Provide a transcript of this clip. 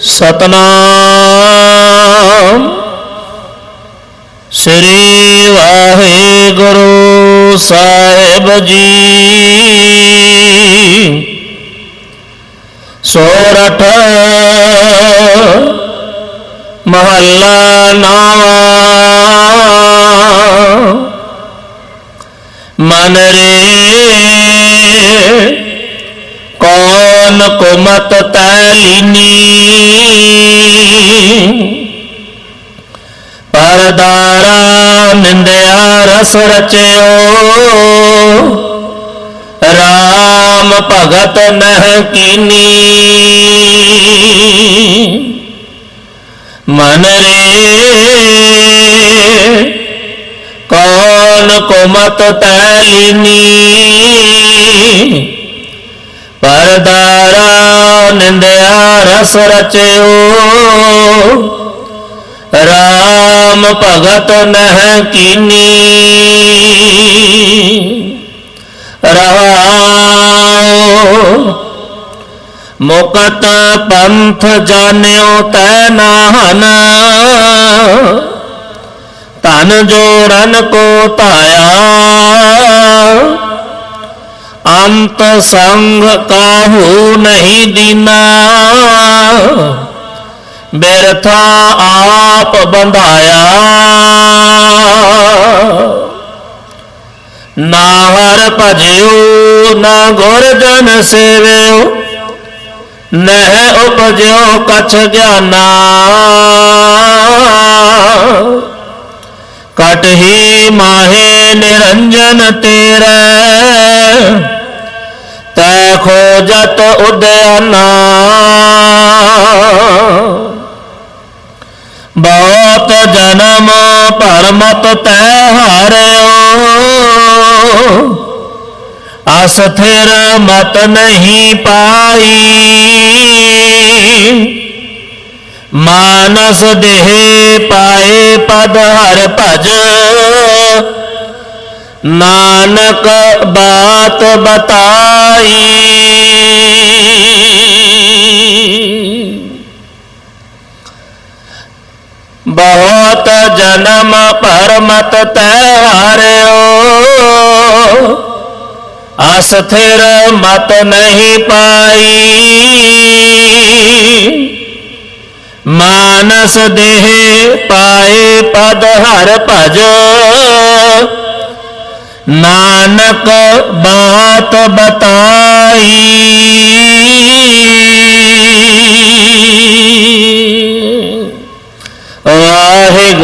ਸਤਨਾਮ। ਸ੍ਰੀ ਵਾਹਿਗੁਰੂ ਸਾਹਿਬ ਜੀ। ਸੋਰਠ ਮਹੱਲਾ ਨਾਮ। ਮਨ ਰੇ ਕੌਣ ਕੁਮਤ ਤੈਲੀਨੀ ਪਰਦਾਰਾ रस रचयो। राम भगत नह कीनी। मन रे, कौन कुमत तैलिनी? परदारा निंदया रस रचयो। राम राम भगत नह कीनी। रहाओ मुकत पंथ जान्यो तैनाहन तन जोरन को ताया अंत संग काहू नहीं दीना। ਬਿਰਥਾ ਆਪ ਬੰਧਾਇਆ। ਨਾ ਹਰ ਭਜਿਓ, ਨਾ ਗੁਰ ਜਨ ਸੇਵਿਓ, ਨਹਿ ਉਪਜਿਓ ਕਛ ਗਿਆਨਾ। ਕਟਹੀ ਮਾਹੇ ਨਿਰੰਜਨ ਤੇਰੇ, ਤੈ ਖੋਜਤ ਉਦਿਆਨਾ ਬਹੁਤ ਜਨਮ ਪਰਮਤ ਤੈ ਹਾਰਿਓ। ਅਸਥਿਰ ਮਤ ਨਹੀਂ ਪਾਈ। ਮਾਨਸ ਦੇਹ ਪਾਏ ਪਦ ਹਰ ਭਜ। ਨਾਨਕ ਬਾਤ ਬਤਾਈ। मत तैहारो अस्थिर मत नहीं पाई। मानस देह पाए पद हर भजो। नानक बात बताई।